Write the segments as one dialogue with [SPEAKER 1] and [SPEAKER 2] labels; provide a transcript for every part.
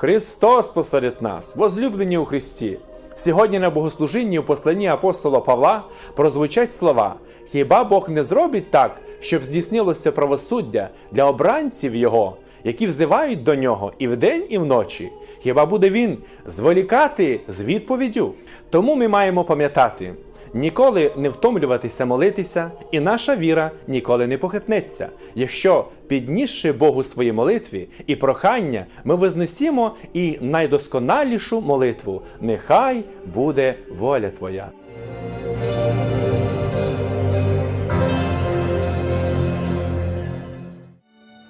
[SPEAKER 1] Христос посеред нас, возлюблені у Христі. Сьогодні на богослужінні у посланні апостола Павла прозвучать слова: Хіба Бог не зробить так, щоб здійснилося правосуддя для обранців Його, які взивають до нього і вдень, і вночі? Хіба буде він зволікати з відповіддю? Тому ми маємо пам'ятати. Ніколи не втомлюватися молитися, і наша віра ніколи не похитнеться, якщо, піднісши Богу свої молитві і прохання, ми вознесімо і найдосконалішу молитву Нехай буде воля Твоя.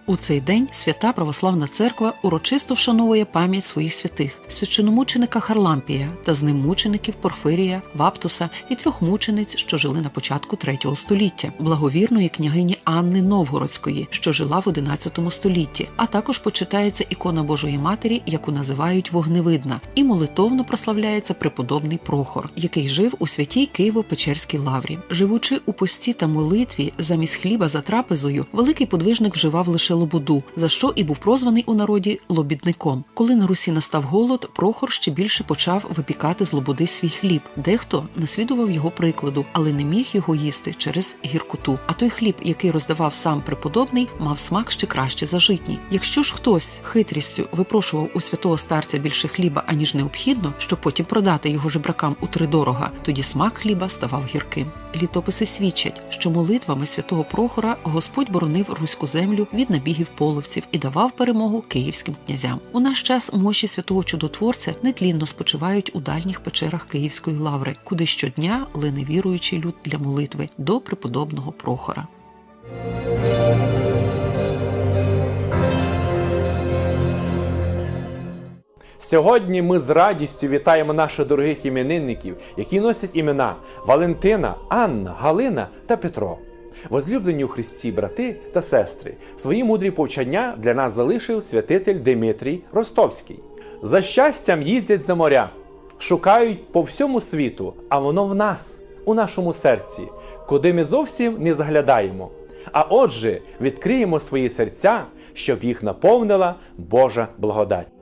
[SPEAKER 2] У цей день свята православна церква урочисто вшановує пам'ять своїх святих священомученика Харлампія та з ним мучеників Порфирія, Ваптуса і трьох мучениць, що жили на початку третього століття, благовірної княгині Анни Новгородської, що жила в XI столітті. А також почитається ікона Божої Матері, яку називають Вогневидна, і молитовно прославляється преподобний Прохор, який жив у святій Києво-Печерській лаврі. Живучи у пості та молитві замість хліба за трапезою, великий подвижник вживав лише лободу, за що і був прозваний у народі лобідником. Коли на Русі настав голод, Прохор ще більше почав випікати з лободи свій хліб. Дехто наслідував його прикладу, але не міг його їсти через гіркоту. А той хліб, який роздавав сам преподобний, мав смак ще краще за житній. Якщо ж хтось хитрістю випрошував у святого старця більше хліба, аніж необхідно, щоб потім продати його жебракам утридорога, тоді смак хліба ставав гірким. Літописи свідчать, що молитвами святого Прохора Господь боронив руську землю від набігів половців і давав перемогу київським князям. У наш час мощі святого чудотворця нетлінно спочивають у дальніх печерах Київської лаври, куди щодня лине віруючий люд для молитви до преподобного Прохора.
[SPEAKER 1] Сьогодні ми з радістю вітаємо наших дорогих іменинників, які носять імена Валентина, Анна, Галина та Петро. Возлюблені у Христі брати та сестри, свої мудрі повчання для нас залишив святитель Димитрій Ростовський. За щастям їздять за моря, шукають по всьому світу, а воно в нас, у нашому серці, куди ми зовсім не заглядаємо. А отже, відкриємо свої серця, щоб їх наповнила Божа благодать.